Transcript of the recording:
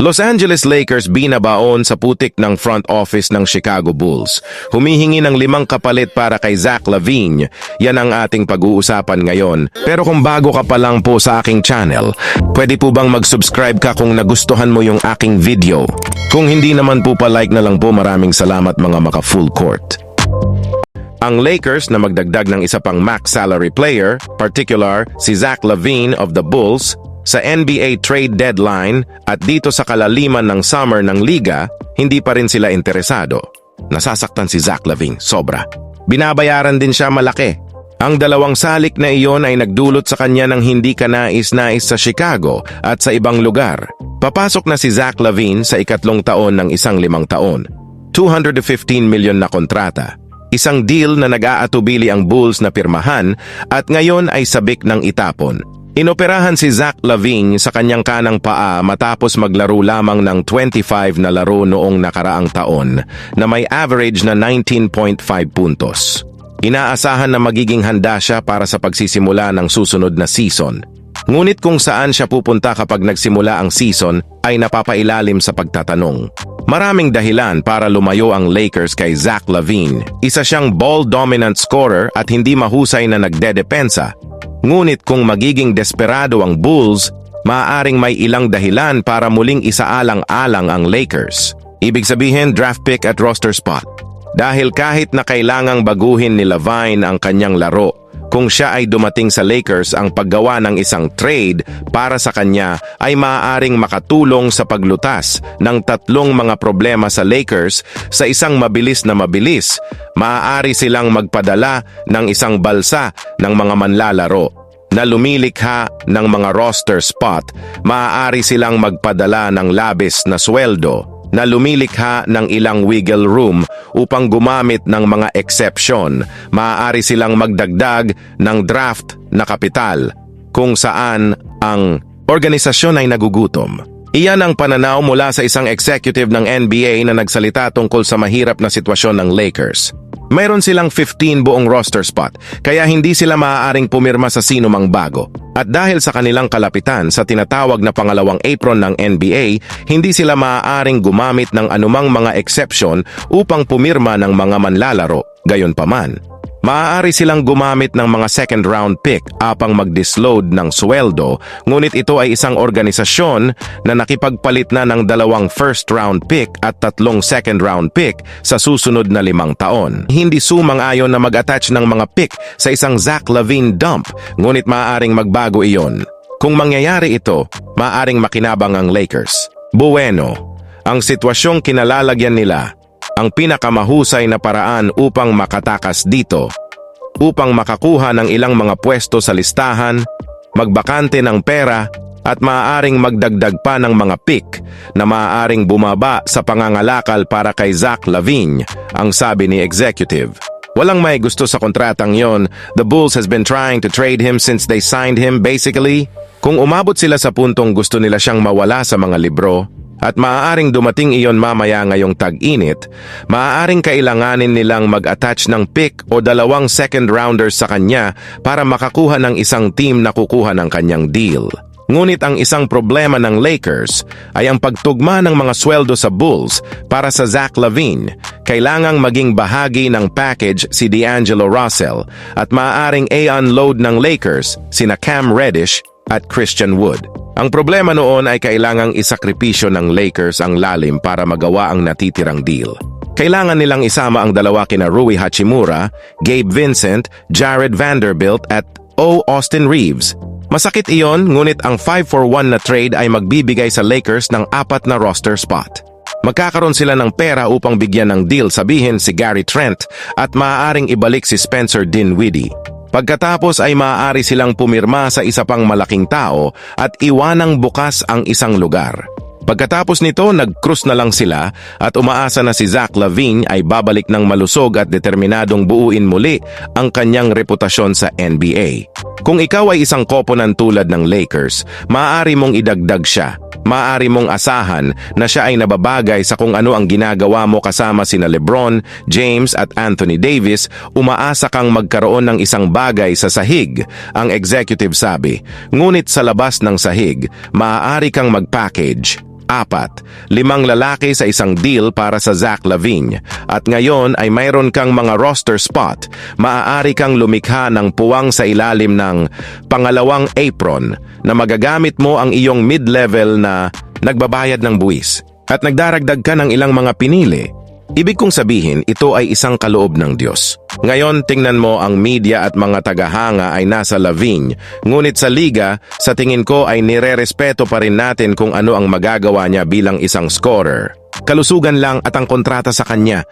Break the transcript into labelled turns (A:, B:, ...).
A: Los Angeles Lakers binabaon sa putik ng front office ng Chicago Bulls. Humihingi ng limang kapalit para kay Zach Lavine. Yan ang ating pag-uusapan ngayon. Pero kung bago ka pa lang po sa aking channel, pwede po bang mag-subscribe ka kung nagustuhan mo yung aking video? Kung hindi naman po pa-like na lang po maraming salamat mga maka full court. Ang Lakers na magdagdag ng isa pang max salary player, particular si Zach Lavine of the Bulls, sa NBA trade deadline at dito sa kalaliman ng summer ng liga, hindi pa rin sila interesado. Nasasaktan si Zach Lavine, sobra. Binabayaran din siya malaki. Ang dalawang salik na iyon ay nagdulot sa kanya ng hindi kanais-nais sa Chicago at sa ibang lugar. Papasok na si Zach Lavine sa ikatlong taon ng isang limang taon. 215 milyon na kontrata. Isang deal na nag-aatubili ang Bulls na pirmahan at ngayon ay sabik ng itapon. Inoperahan si Zach Lavine sa kanyang kanang paa matapos maglaro lamang ng 25 na laro noong nakaraang taon na may average na 19.5 puntos. Inaasahan na magiging handa siya para sa pagsisimula ng susunod na season. Ngunit kung saan siya pupunta kapag nagsimula ang season ay napapailalim sa pagtatanong. Maraming dahilan para lumayo ang Lakers kay Zach Lavine. Isa siyang ball-dominant scorer at hindi mahusay na nagdedepensa. Ngunit kung magiging desperado ang Bulls, maaaring may ilang dahilan para muling isaalang-alang ang Lakers. Ibig sabihin draft pick at roster spot. Dahil kahit na kailangang baguhin ni Lavine ang kanyang laro, kung siya ay dumating sa Lakers ang paggawa ng isang trade para sa kanya ay maaaring makatulong sa paglutas ng tatlong mga problema sa Lakers sa isang mabilis na mabilis. Maaari silang magpadala ng isang balsa ng mga manlalaro na lumilikha ng mga roster spot, maaari silang magpadala ng labis na sweldo na lumilikha ng ilang wiggle room upang gumamit ng mga exception. Maaari silang magdagdag ng draft na kapital kung saan ang organisasyon ay nagugutom. Iyan ang pananaw mula sa isang executive ng NBA na nagsalita tungkol sa mahirap na sitwasyon ng Lakers. Mayroon silang 15 buong roster spot, kaya hindi sila maaaring pumirma sa sino mang bago. At dahil sa kanilang kalapitan sa tinatawag na pangalawang apron ng NBA, hindi sila maaaring gumamit ng anumang mga exception upang pumirma ng mga manlalaro. Gayunpaman, Maaari silang gumamit ng mga second round pick apang mag-disload ng sweldo, ngunit ito ay isang organisasyon na nakipagpalit na ng dalawang first round pick at tatlong second round pick sa susunod na limang taon. Hindi sumang-ayon na mag-attach ng mga pick sa isang Zach Lavine dump, ngunit maaaring magbago iyon. Kung mangyayari ito, maaaring makinabang ang Lakers. Bueno, ang sitwasyong kinalalagyan nila ang pinakamahusay na paraan upang makatakas dito, upang makakuha ng ilang mga pwesto sa listahan, magbakante ng pera at maaaring magdagdag pa ng mga pick na maaaring bumaba sa pangangalakal para kay Zach Lavine, ang sabi ni executive. Walang may gusto sa kontratang yon. The Bulls has been trying to trade him since they signed him basically. Kung umabot sila sa puntong gusto nila siyang mawala sa mga libro, at maaaring dumating iyon mamaya ngayong tag-init, maaaring kailanganin nilang mag-attach ng pick o dalawang second rounders sa kanya para makakuha ng isang team na kukuha ng kanyang deal. Ngunit ang isang problema ng Lakers ay ang pagtugma ng mga sweldo sa Bulls para sa Zach Lavine. Kailangang maging bahagi ng package si D'Angelo Russell at maaaring a-unload ng Lakers sina Cam Reddish at Christian Wood. Ang problema noon ay kailangang isakripisyo ng Lakers ang lalim para magawa ang natitirang deal. Kailangan nilang isama ang dalawa kina Rui Hachimura, Gabe Vincent, Jared Vanderbilt at O. Austin Reeves. Masakit iyon, ngunit ang 5-for-1 na trade ay magbibigay sa Lakers ng apat na roster spot. Magkakaroon sila ng pera upang bigyan ng deal sabihin si Gary Trent at maaaring ibalik si Spencer Dinwiddie. Pagkatapos ay maaari silang pumirma sa isa pang malaking tao at iwanang bukas ang isang lugar. Pagkatapos nito, nag-cruise na lang sila at umaasa na si Zach Lavine ay babalik ng malusog at determinadong buuin muli ang kanyang reputasyon sa NBA. Kung ikaw ay isang koponan tulad ng Lakers, maaari mong idagdag siya maaari mong asahan na siya ay nababagay sa kung ano ang ginagawa mo kasama sina Lebron, James at Anthony Davis, umaasa kang magkaroon ng isang bagay sa sahig, ang executive sabi. Ngunit sa labas ng sahig, maaari kang mag-package Apat, limang lalaki sa isang deal para sa Zach Lavigne. At ngayon ay mayroon kang mga roster spot. Maaari kang lumikha ng puwang sa ilalim ng pangalawang apron na magagamit mo ang iyong mid-level na nagbabayad ng buwis. At nagdaragdag ka ng ilang mga pinili. Ibig kong sabihin, ito ay isang kaloob ng Diyos. Ngayon, tingnan mo ang media at mga tagahanga ay nasa Lavigne. Ngunit sa liga, sa tingin ko ay nire-respeto pa rin natin kung ano ang magagawa niya bilang isang scorer. Kalusugan lang at ang kontrata sa kanya.